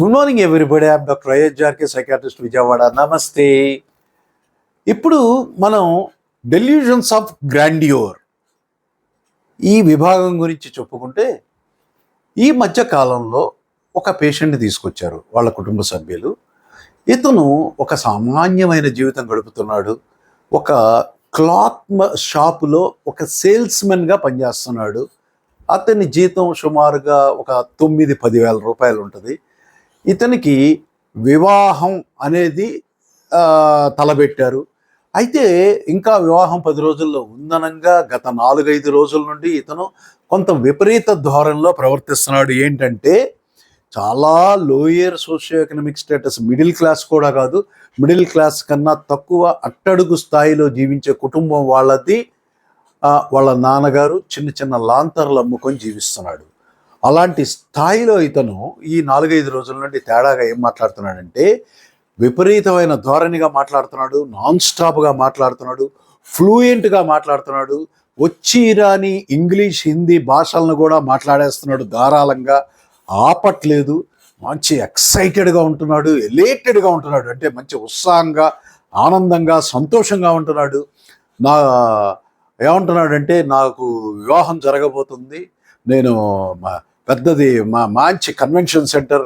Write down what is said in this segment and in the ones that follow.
Good morning everybody I'm doctor Y జార్కే psychiatrist Vijayawada నమస్తే ఇప్పుడు మనం డెల్యూషన్స్ ఆఫ్ గ్రాండియోర్ ఈ విభాగం గురించి చెప్పుకుంటే ఈ మధ్య కాలంలో ఒక పేషెంట్ని తీసుకొచ్చారు వాళ్ళ కుటుంబ సభ్యులు. ఇతను ఒక సామాన్యమైన జీవితం గడుపుతున్నాడు. ఒక క్లాత్ షాపులో ఒక సేల్స్మెన్గా పనిచేస్తున్నాడు. అతని జీతం సుమారుగా ఒక తొమ్మిది పదివేల రూపాయలు ఉంటుంది. ఇతనికి వివాహం అనేది తలబెట్టారు. అయితే ఇంకా వివాహం పది రోజుల్లో ఉందనంగా గత నాలుగైదు రోజుల నుండి ఇతను కొంత విపరీత ధోరణిలో ప్రవర్తిస్తున్నాడు. ఏంటంటే చాలా lower socio economic status middle class కూడా కాదు మిడిల్ క్లాస్ కన్నా తక్కువ అట్టడుగు స్థాయిలో జీవించే కుటుంబం వాళ్ళది. వాళ్ళ నాన్నగారు చిన్న చిన్న లాంతర్లు అమ్ముకొని జీవిస్తున్నాడు. అలాంటి స్థాయిలో ఇతను ఈ నాలుగైదు రోజుల నుండి తేడాగా ఏం మాట్లాడుతున్నాడంటే విపరీతమైన ధోరణిగా మాట్లాడుతున్నాడు నాన్ స్టాప్గా మాట్లాడుతున్నాడు ఫ్లూయెంట్గా మాట్లాడుతున్నాడు వచ్చి రాని ఇంగ్లీష్ హిందీ భాషలను కూడా మాట్లాడేస్తున్నాడు ధారాళంగా. ఆపట్లేదు మంచి ఎక్సైటెడ్గా ఉంటున్నాడు ఎలేటెడ్గా ఉంటున్నాడు అంటే మంచి ఉత్సాహంగా ఆనందంగా సంతోషంగా ఉంటున్నాడు. నా ఏమంటున్నాడంటే నాకు వివాహం జరగబోతుంది నేను మా- పెద్దది మా మంచి కన్వెన్షన్ సెంటర్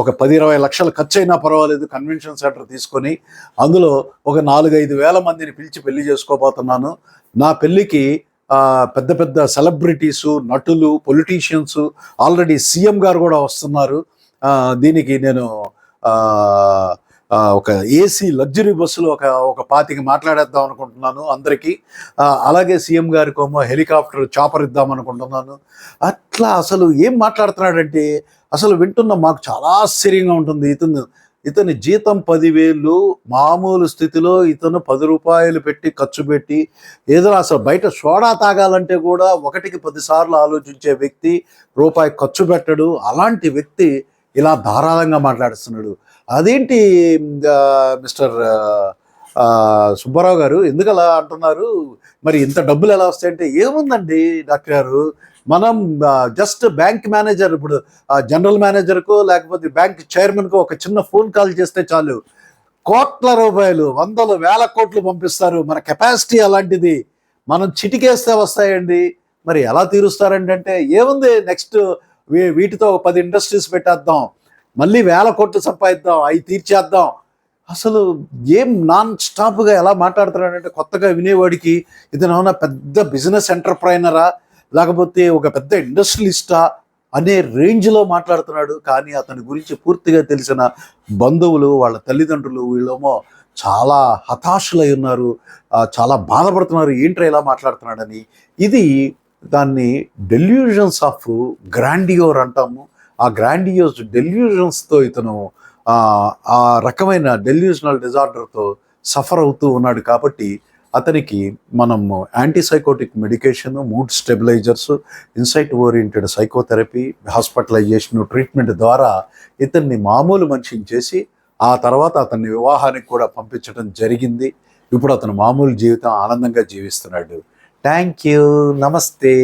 ఒక పది ఇరవై లక్షలు ఖర్చు అయినా పర్వాలేదు కన్వెన్షన్ సెంటర్ తీసుకొని అందులో ఒక నాలుగైదు వేల మందిని పిలిచి పెళ్ళి చేసుకోబోతున్నాను. నా పెళ్ళికి పెద్ద పెద్ద సెలబ్రిటీసు నటులు పొలిటీషియన్స్ ఆల్రెడీ సీఎం గారు కూడా వస్తున్నారు. దీనికి నేను ఒక ఏసీ లగ్జరీ బస్సులో ఒక ఒక పాతికి మాట్లాడేద్దాం అనుకుంటున్నాను అందరికీ. అలాగే సీఎం గారికేమో హెలికాప్టర్ చాపర్ ఇద్దాం అనుకుంటున్నాను. అట్లా అసలు ఏం మాట్లాడుతున్నాడంటే అసలు వింటున్న మాకు చాలా ఆశ్చర్యంగా ఉంటుంది. ఇతను ఇతని జీతం పదివేలు మామూలు స్థితిలో ఇతను పది రూపాయలు పెట్టి ఖర్చు పెట్టి ఏదో అసలు బయట సోడా తాగాలంటే కూడా ఒకటికి పదిసార్లు ఆలోచించే వ్యక్తి రూపాయి ఖర్చు పెట్టడు. అలాంటి వ్యక్తి ఇలా ధారాళంగా మాట్లాడుతున్నాడు అదేంటి మిస్టర్ సుబ్బారావు గారు? ఎందుకు అలా అంటున్నారు? మరి ఇంత డబ్బులు ఎలా వస్తాయంటే ఏముందండి డాక్టర్ గారు? మనం జస్ట్ బ్యాంక్ మేనేజర్ ఇప్పుడు జనరల్ మేనేజర్కు లేకపోతే బ్యాంక్ చైర్మన్కు ఒక చిన్న ఫోన్ కాల్ చేస్తే చాలు. కోట్ల రూపాయలు వందలు వేల కోట్లు పంపిస్తారు. మన కెపాసిటీ అలాంటిది. మనం చిటికేస్తే వస్తాయండి. మరి ఎలా తీరుస్తారండి అంటే ఏముంది నెక్స్ట్ వీటితో ఒక పది ఇండస్ట్రీస్ పెట్టేద్దాం. మళ్ళీ వేల కోట్లు సంపాదిద్దాం అవి తీర్చేద్దాం. అసలు ఏం నాన్ స్టాప్గా ఎలా మాట్లాడుతున్నాడంటే కొత్తగా వినేవాడికి ఇతను పెద్ద బిజినెస్ ఎంటర్ప్రైనరా లేకపోతే ఒక పెద్ద ఇండస్ట్రియలిస్టా అనే రేంజ్లో మాట్లాడుతున్నాడు. కానీ అతని గురించి పూర్తిగా తెలిసిన బంధువులు వాళ్ళ తల్లిదండ్రులు వీళ్ళేమో చాలా హతాశులై ఉన్నారు. చాలా బాధపడుతున్నారు. ఏంట్రా ఇలా మాట్లాడుతున్నాడని. ఇది దాన్ని డెల్యూజన్స్ ఆఫ్ గ్రాండియోర్ అంటాము. ఆ గ్రాండియోస్ డెల్యూజన్స్తో ఇతను ఆ, రకమైన డెల్యూజనల్ డిజార్డర్తో సఫర్ అవుతూ ఉన్నాడు కాబట్టి అతనికి మనము antipsychotic medication mood stabilisers insight oriented psychotherapy hospitalisation treatment ద్వారా ఇతన్ని మామూలు మనిషిని చేసి ఆ తర్వాత అతన్ని వివాహానికి కూడా పంపించడం జరిగింది. ఇప్పుడు అతను మామూలు జీవితం ఆనందంగా జీవిస్తున్నాడు. Thank you. నమస్తే.